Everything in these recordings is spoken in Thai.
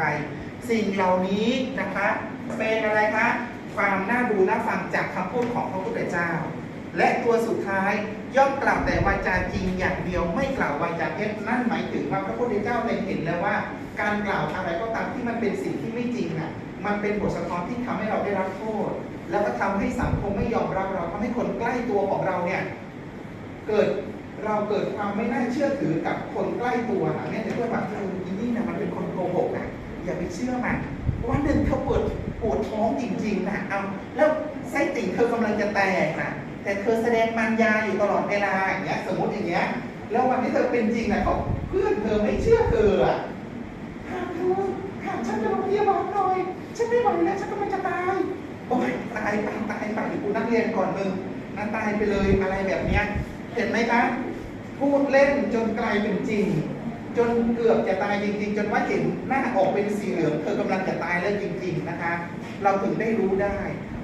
ไร สิ่งเหล่านี้นะคะ เป็นอะไรคะความน่าดูน่าฟังจากคำพูดของพระพุทธเจ้า และตัวสุดท้ายย่อมกล่าวแต่วาจาจริงอย่างเดียวไม่กล่าววาจาเท็จนั่นหมายถึงว่าพระพุทธเจ้าได้เห็นแล้วว่า การกล่าวอะไรก็ตามที่มันเป็นสิ่งที่ไม่จริงอะมันเป็นบทสะท้อนที่ทำให้เราได้รับโทษ แล้วก็ทำให้สังคมไม่ยอมรับเราทำให้คนใกล้ตัวของเราเนี่ยเกิดเราเกิดความไม่น่าเชื่อถือกับคนใกล้ตัวนะเนี่ยจะพูดว่าเอออีนี่นะมันเป็นคนโกหกอะ อย่าไปเชื่อมันวันหนึ่งเธอปวดปวดท้องจริงๆนะเอาแล้วไส้ติ่งเธอกำลังจะแตกนะแต่เธอแสดงมารยาอยู่ตลอดเวลาอย่างเงี้ยสมมติอย่างเงี้ยแล้ววันที่เธอเป็นจริงนะเขาเพื่อนเธอไม่เชื่อเธออะห้ามเธอห้ามฉันไปโรงพยาบาลหน่อยฉันไม่ไหวแล้วฉันกำลังจะตายโอ้ยตายไปตายไปกูนักเรียนก่อนมึงนั่นตายไปเลยอะไรแบบเนี้ยเห็นไหมคะพูดเล่นจนกลายเป็นจริง จนเกือบจะตายจริง ๆ จนว่าเห็นหน้าออกเป็นสีเหลืองเธอกำลังจะตายแล้วจริง ๆนะคะ เราถึงได้รู้ได้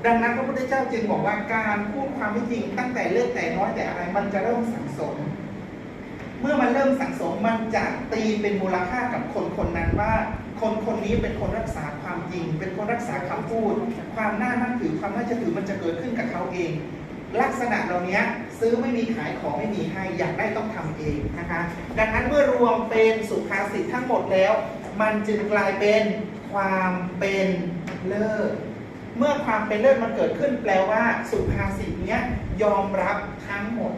ดังนั้นพระพุทธเจ้าจึงบอกว่าการพูดความไม่จริง ตั้งแต่เล็กแต่น้อยแต่อะไรมันจะเริ่มสังสม เมื่อมันเริ่มสังสมมันจะตีเป็นมูลค่ากับคนคนนั้นว่า คนคนนี้เป็นคนรักษาความจริง เป็นคนรักษาคำพูด ความน่านับถือความน่าจะถือมันจะเกิดขึ้นกับเขาเอง ลักษณะเหล่านี้ซื้อไม่มีขายของไม่มีให้อยากได้ต้องทำเองนะคะดังนั้นเมื่อรวมเป็นสุภาษิตทั้งหมดแล้ว มันจึงกลายเป็นความเป็นเลิศเมื่อความเป็นเลิศมันเกิดขึ้นแปลว่า สุภาษิตเนี้ยยอมรับทั้งหมด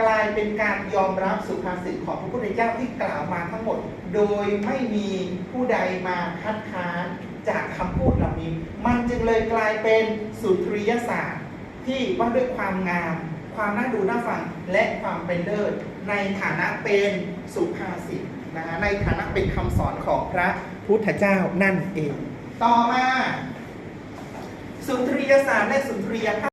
กลายเป็นการยอมรับสุภาษิตของพระพุทธเจ้าที่กล่าวมาทั้งหมด โดยไม่มีผู้ใดมาคัดค้านจากคำพูดเหล่านี้ มันจึงเลยกลายเป็นสุนทรียศาสตร์ ที่ว่าด้วยความงาม ความน่าดูน่าฟังและความเป็นเลิศในฐานะเป็นสุภาษิตนะคะในฐานะเป็นคำสอนของพระพุทธเจ้านั่นเอง ต่อมา สุนทรียศาสตร์และสุนทรียภาพ